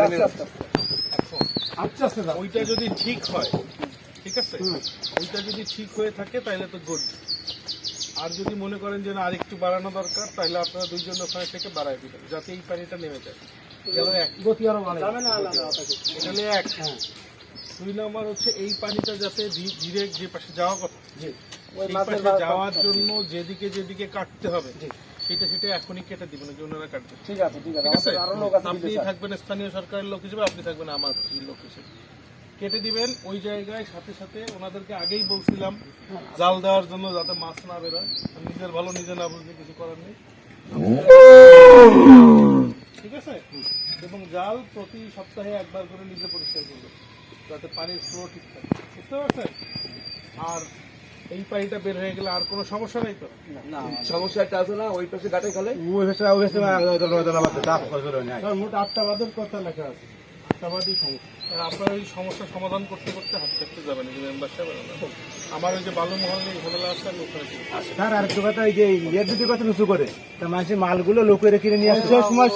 আচ্ছা আচ্ছা। ওইটা যদি ঠিক হয় ঠিক আছে? ওইটা যদি ঠিক হয়ে থাকে তাহলে তো গুড আর যদি মনে করেন যে না আরেকটু বাড়ানো দরকার তাহলে আপনারা দুইজন ওখানে থেকে বাড়ায় দিবেন যাতে এই পানিটা নেমে যায়। গেল এক। গতি আরও বাড়ে। এক। দুই নম্বর হচ্ছে এই পানিটা যাতে ধীরে যে পাশে যাওয়া কথা যাওয়ার জন্য যেদিকে যেদিকে কাটতে হবে সেটা সেটা এখনই কেটে দিবেন যে ওনারা কাটবে। ঠিক আছে ঠিক আরও লোক আছে আপনি থাকবেন স্থানীয় সরকারের লোক হিসেবে আপনি থাকবেন আমার লোক হিসেবে। কেটে দিবেন ওই জায়গায় সাথে সাথে ওনাদেরকে আগেই বলছিলাম জাল দেওয়ার জন্য যাতে মাছ না বেরোয়। নিজের ভালো নিজে না বুঝলে কিছু করার নেই। ঠিক আছে? এবং জাল প্রতি সপ্তাহে একবার করে নিজে পরিষ্কার করবে যাতে পানির ফ্লো ঠিক থাকে। বুঝতে পারছেন? আর এই পানিটা বের হয়ে গেলে আর কোনো সমস্যা নেই তো সমস্যাটা আছে না ওই পাশে গাটে খালে কারণ মোট আটটা বাদের কথা লেখা আছে আটটা সমস্যা আর আপনার এই সমস্যার সমাধান করতে করতে হাত থাকতে যাবেন এই যে মেম্বার সাহেব আমার ওই যে বালু মহল নেই হোটেলে আসলে আমি ওখানে স্যার আর একটা কথা এই যে ইয়ের যদি কথা উঁচু করে তা মানুষের মালগুলো লোকের কিনে নিয়ে আসে। সময়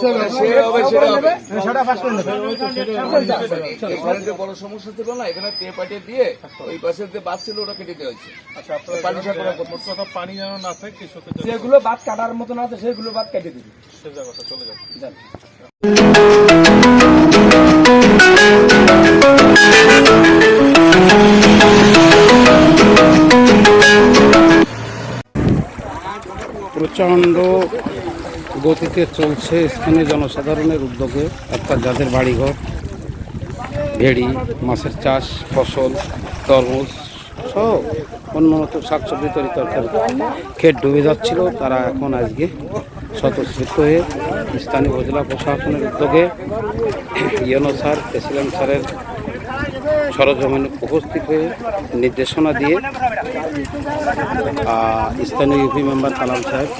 সেটা পাস করে এখানে যে বড় সমস্যা ছিল না এখানে পে পাঠিয়ে দিয়ে ওই পাশে যে বাদ ছিল ওটা কেটে দেওয়া হয়েছে। আচ্ছা আপনার পানি কথা পানি যেন না থাকে যেগুলো বাদ কাটার মতন আছে সেগুলো বাদ কেটে দিবি। সেটা কথা চলে যাবে। প্রচণ্ড গতিতে চলছে স্থানীয় জনসাধারণের উদ্যোগে। অর্থাৎ যাদের বাড়িঘর, ভেড়ি, মাছের চাষ, ফসল, তরমুজ, সব অন্যত শাকসবজি তরি তরকারি। ক্ষেত ডুবে যাচ্ছিল, তারা এখন আজকে স্বতঃস্ফূর্ত হয়ে স্থানীয় উপজেলা প্রশাসনের উদ্যোগে ইয়নো স্যার, প্রেসিডেন্ট স্যারের সরজমিনে উপস্থিত হয়ে নির্দেশনা দিয়ে স্থানীয় ইউপি মেম্বার কালাম সাহেব।